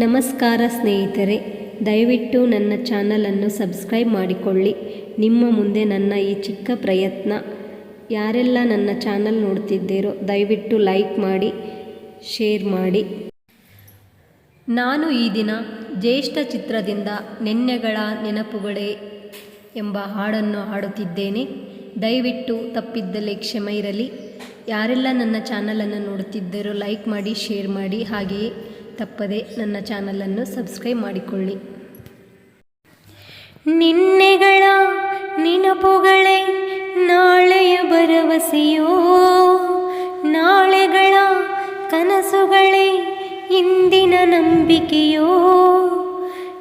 ನಮಸ್ಕಾರ ಸ್ನೇಹಿತರೆ, ದಯವಿಟ್ಟು ನನ್ನ ಚಾನಲನ್ನು ಸಬ್ಸ್ಕ್ರೈಬ್ ಮಾಡಿಕೊಳ್ಳಿ. ನಿಮ್ಮ ಮುಂದೆ ನನ್ನ ಈ ಚಿಕ್ಕ ಪ್ರಯತ್ನ. ಯಾರೆಲ್ಲ ನನ್ನ ಚಾನಲ್ ನೋಡ್ತಿದ್ದೀರೋ, ದಯವಿಟ್ಟು ಲೈಕ್ ಮಾಡಿ, ಶೇರ್ ಮಾಡಿ. ನಾನು ಈ ದಿನ ಜ್ಯೇಷ್ಠ ಚಿತ್ರದಿಂದ ನೆನ್ನೆಗಳ ನೆನಪುಗಳೇ ಎಂಬ ಹಾಡನ್ನು ಹಾಡುತ್ತಿದ್ದೇನೆ. ದಯವಿಟ್ಟು ತಪ್ಪಿದ್ದಲ್ಲಿ ಕ್ಷಮೆ ಇರಲಿ. ಯಾರೆಲ್ಲ ನನ್ನ ಚಾನಲನ್ನು ನೋಡುತ್ತಿದ್ದರೋ ಲೈಕ್ ಮಾಡಿ, ಶೇರ್ ಮಾಡಿ. ಹಾಗೆಯೇ ತಪ್ಪದೆ ನನ್ನ ಚಾನಲನ್ನು ಸಬ್ಸ್ಕ್ರೈಬ್ ಮಾಡಿಕೊಳ್ಳಿ. ನಿನ್ನೆಗಳ ನೆನಪುಗಳೇ, ನಾಳೆಯ ಭರವಸೆಯೋ? ನಾಳೆಗಳ ಕನಸುಗಳೇ, ಇಂದಿನ ನಂಬಿಕೆಯೋ?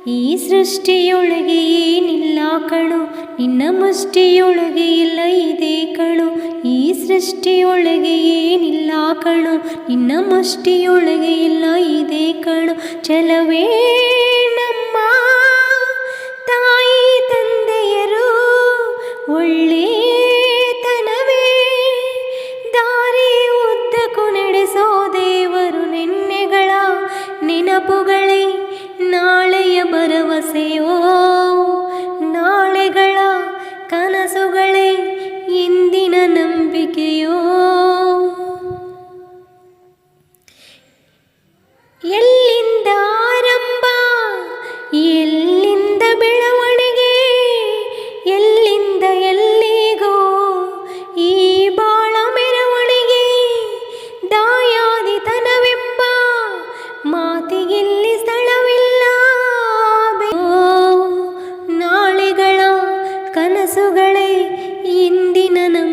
ಈ ಸೃಷ್ಟಿಯೊಳಗೆ ಏನಿಲ್ಲ ಕಣು, ನಿನ್ನ ಮುಷ್ಟಿಯೊಳಗೆ ಇಲ್ಲ ಇದೆ ಕಣು ಈ ಸೃಷ್ಟಿಯೊಳಗೆ ಏನಿಲ್ಲ ಕಣು ನಿನ್ನ ಮಷ್ಟಿಯೊಳಗೆ ಇಲ್ಲ ಇದೆ ಕಣು. ಚಲವೇ ನಮ್ಮ ತಾಯಿ ತಂದೆಯರು ಒಳ್ಳೆತನವೇ ಎಲ್ಲಿಂದ ಆರಂಭ? ಎಲ್ಲಿಂದ ಬೆಳವಣಿಗೆ? ಎಲ್ಲಿಂದ ಎಲ್ಲಿಗೋ? ಈ ಬಾಳ ಮೆರವಣಿಗೆ, ದಾಯಾದಿತನವೆಂಬ ಮಾತಿಗೆಲ್ಲಿ ಸ್ಥಳವಿಲ್ಲ? ನಾಳೆಗಳ ಕನಸುಗಳೇ ಇಂದಿನ ನಮ್ಮ